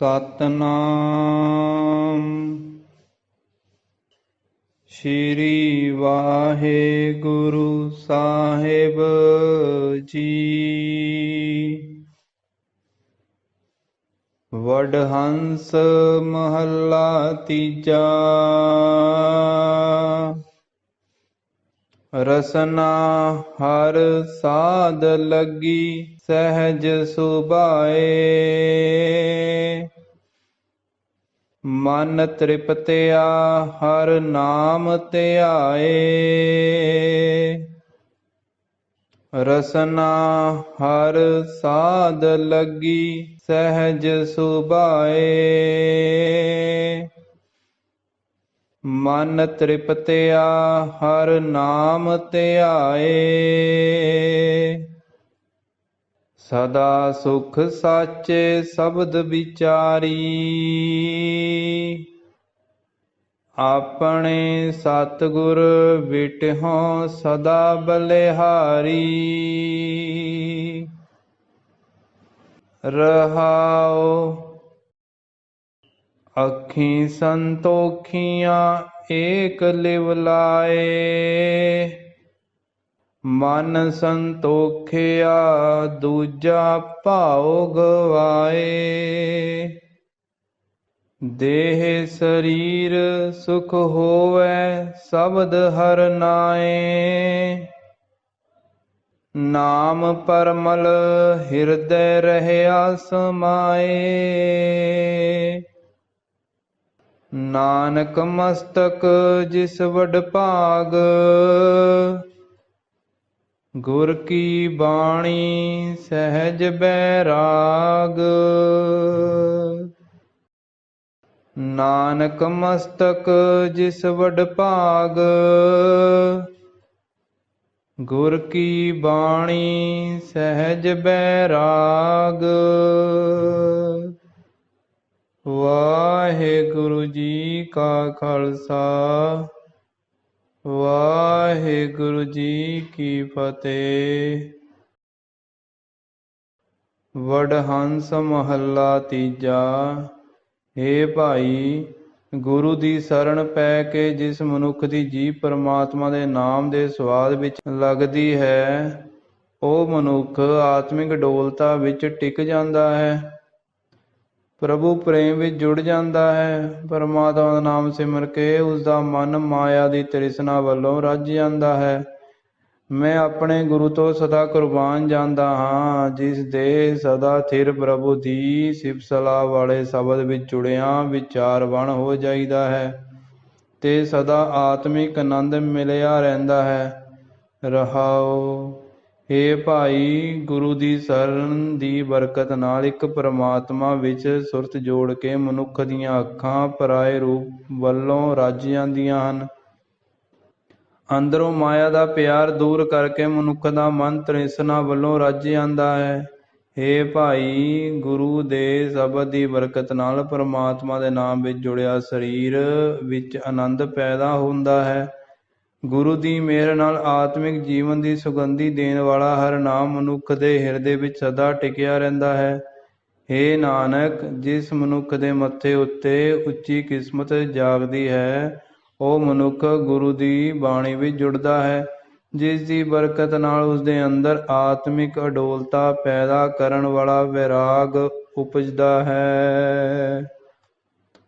ਸਤਨਾਮ ਸ਼੍ਰੀ ਵਾਹਿਗੁਰੂ ਸਾਹਿਬ ਜੀ ਵਡਹੰਸ ਮਹੱਲਾ ਤੀਜਾ ਰਸਨਾ ਹਰ ਸਾਧ ਲੱਗੀ ਸਹਿਜ ਸੁਭਾਏ। ਮਨ ਤ੍ਰਿਪਤਿਆ, ਹਰ ਨਾਮ ਧਿਆਏ। ਰਸਨਾ ਹਰ ਸਾਧ ਲੱਗੀ ਸਹਿਜ ਸੁਭਾਏ। ਮਨ ਤ੍ਰਿਪਤਿਆ, ਹਰ ਨਾਮ ਧਿਆਏ। ਸਦਾ ਸੁਖ ਸਾਚੇ ਸ਼ਬਦ ਵਿਚਾਰੀ। ਆਪਣੇ ਸਤਿਗੁਰ ਵਿਟਹੁ ਸਦਾ ਬਲਿਹਾਰੀ। ਰਹਾਓ ਅੱਖੀ ਸੰਤੋਖੀਆਂ ਏਕ ਲਿਵ ਲਾਏ। ਮਨ ਸੰਤੋਖਿਆ ਦੂਜਾ ਭਾਉ ਗਵਾਏ ਦੇਹ ਸਰੀਰ ਸੁਖ ਹੋਵੇ ਸ਼ਬਦ ਹਰ ਨਾਏ। ਨਾਮ ਪਰਮਲ ਹਿਰਦੈ ਰਹਿਆ ਸਮਾਏ। ਨਾਨਕ ਮਸਤਕ ਜਿਸ ਵਡ ਭਾਗ, ਗੁਰ ਕੀ ਬਾਣੀ ਸਹਿਜ ਬੈਰਾਗ। ਨਾਨਕ ਮਸਤਕ ਜਿਸ ਵਡ ਭਾਗ, ਗੁਰ ਕੀ ਬਾਣੀ ਸਹਿਜ ਬੈਰਾਗ। ਵਾਹਿਗੁਰੂ ਜੀ ਕਾ ਖਾਲਸਾ, ਵਾਹਿਗੁਰੂ ਜੀ ਕੀ ਫਤਿਹ। ਵਡਹੰਸ ਮਹੱਲਾ ਤੀਜਾ ਏ ਭਾਈ, ਗੁਰੂ ਦੀ ਸਰਨ ਪੈ ਕੇ ਜਿਸ ਮਨੁੱਖ ਦੀ ਜੀਵ ਪਰਮਾਤਮਾ ਦੇ ਨਾਮ ਦੇ ਸਵਾਦ ਵਿੱਚ ਲੱਗਦੀ ਹੈ, ਉਹ ਮਨੁੱਖ ਆਤਮਿਕ ਡੋਲਤਾ ਵਿੱਚ ਟਿਕ ਜਾਂਦਾ ਹੈ। ਪ੍ਰਭੂ ਪ੍ਰੇਮ ਵਿੱਚ ਜੁੜ ਜਾਂਦਾ ਹੈ। ਪਰਮਾਤਮਾ ਦਾ ਨਾਮ ਸਿਮਰ ਕੇ ਉਸ ਦਾ ਮਨ ਮਾਇਆ ਦੀ ਤ੍ਰਿਸ਼ਨਾ ਵੱਲੋਂ ਰੱਜ ਜਾਂਦਾ ਹੈ। ਮੈਂ ਆਪਣੇ ਗੁਰੂ ਤੋਂ ਸਦਾ ਕੁਰਬਾਨ ਜਾਂਦਾ ਹਾਂ। ਜਿਸ ਦੇ ਸਦਾ ਥਿਰ ਪ੍ਰਭੂ ਦੀ ਸਿਫਤ ਵਾਲੇ ਸ਼ਬਦ ਵਿੱਚ ਜੁੜਿਆ ਵਿਚਾਰਵਣ ਹੋ ਜਾਈਦਾ ਹੈ ਤੇ ਸਦਾ ਆਤਮਿਕ ਆਨੰਦ ਮਿਲਿਆ ਰਹਿੰਦਾ ਹੈ। ਰਹਾਓ। ਏ ਭਾਈ, ਗੁਰੂ ਦੀ ਸ਼ਰਨ ਦੀ ਬਰਕਤ ਨਾਲ ਇੱਕ ਪਰਮਾਤਮਾ ਵਿੱਚ ਸੁਰਤ ਜੋੜ ਕੇ ਮਨੁੱਖ ਦੀਆਂ ਅੱਖਾਂ ਪਰਾਏ ਰੂਪ ਵੱਲੋਂ ਰੱਜ ਜਾਂਦੀਆਂ ਹਨ। ਅੰਦਰੋਂ ਮਾਇਆ ਦਾ ਪਿਆਰ ਦੂਰ ਕਰਕੇ ਮਨੁੱਖ ਦਾ ਮਨ ਤ੍ਰਿਸ਼ਨਾ ਵੱਲੋਂ ਰੱਜ ਜਾਂਦਾ ਹੈ। ਏ ਭਾਈ, ਗੁਰੂ ਦੇ ਸ਼ਬਦ ਦੀ ਬਰਕਤ ਨਾਲ ਪਰਮਾਤਮਾ ਦੇ ਨਾਮ ਵਿੱਚ ਜੁੜਿਆ ਸਰੀਰ ਵਿੱਚ ਆਨੰਦ ਪੈਦਾ ਹੁੰਦਾ ਹੈ। ਗੁਰੂ ਦੀ ਮਿਹਰ ਨਾਲ ਆਤਮਿਕ ਜੀਵਨ ਦੀ ਸੁਗੰਧੀ ਦੇਣ ਵਾਲਾ ਹਰ ਨਾਮ ਮਨੁੱਖ ਦੇ ਹਿਰਦੇ ਵਿੱਚ ਸਦਾ ਟਿਕਿਆ ਰਹਿੰਦਾ ਹੈ। ਏ ਨਾਨਕ, ਜਿਸ ਮਨੁੱਖ ਦੇ ਮੱਥੇ ਉੱਤੇ ਉੱਚੀ ਕਿਸਮਤ ਜਾਗਦੀ ਹੈ, ਉਹ ਮਨੁੱਖ ਗੁਰੂ ਦੀ ਬਾਣੀ ਵਿੱਚ ਜੁੜਦਾ ਹੈ, ਜਿਸ ਦੀ ਬਰਕਤ ਨਾਲ ਉਸ ਦੇ ਅੰਦਰ ਆਤਮਿਕ ਅਡੋਲਤਾ ਪੈਦਾ ਕਰਨ ਵਾਲਾ ਵਿਰਾਗ ਉਪਜਦਾ ਹੈ।